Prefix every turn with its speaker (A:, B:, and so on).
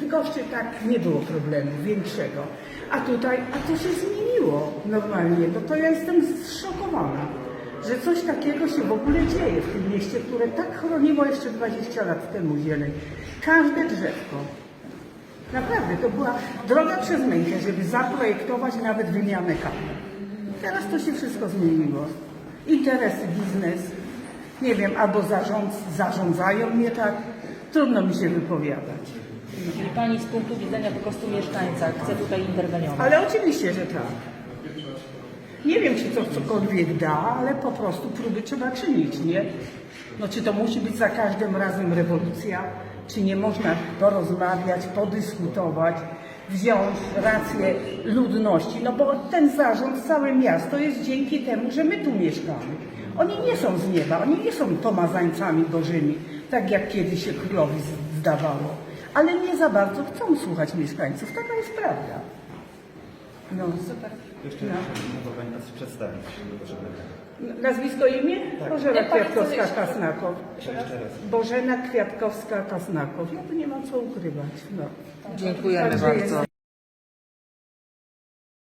A: Bydgoszczy tak nie było problemu większego. A tutaj, a to się zmieniło normalnie. No to ja jestem zszokowana, że coś takiego się w ogóle dzieje w tym mieście, które tak chroniło jeszcze 20 lat temu zieleń. Każde drzewko. Naprawdę, to była droga przez mękę, żeby zaprojektować nawet wymianę kabli. Teraz to się wszystko zmieniło. Interesy, biznes, nie wiem, albo zarząd, zarządzają mnie tak. Trudno mi się wypowiadać.
B: Czyli Pani z punktu widzenia po prostu mieszkańca chce tutaj interweniować.
A: Ale oczywiście, że tak. Nie wiem, czy to cokolwiek da, ale po prostu próby trzeba czynić, nie? No czy to musi być za każdym razem rewolucja, czy nie można porozmawiać, podyskutować, wziąć rację ludności, no bo ten zarząd, całe miasto jest dzięki temu, że my tu mieszkamy. Oni nie są z nieba, oni nie są pomazańcami bożymi, tak jak kiedyś się królowi zdawało. Ale nie za bardzo chcą słuchać mieszkańców, taka jest prawda. No, super.
C: Jeszcze
A: No.
C: mogła Pani nas przedstawić.
A: Nazwisko imię? Bożena
B: pani chce
A: Kwiatkowska-Kasnakow.
C: Jeszcze raz.
A: Bożena Kwiatkowska-Kasnakow. Ja tu nie mam co ukrywać. No.
B: Dziękujemy
A: Także
B: bardzo.
A: jest-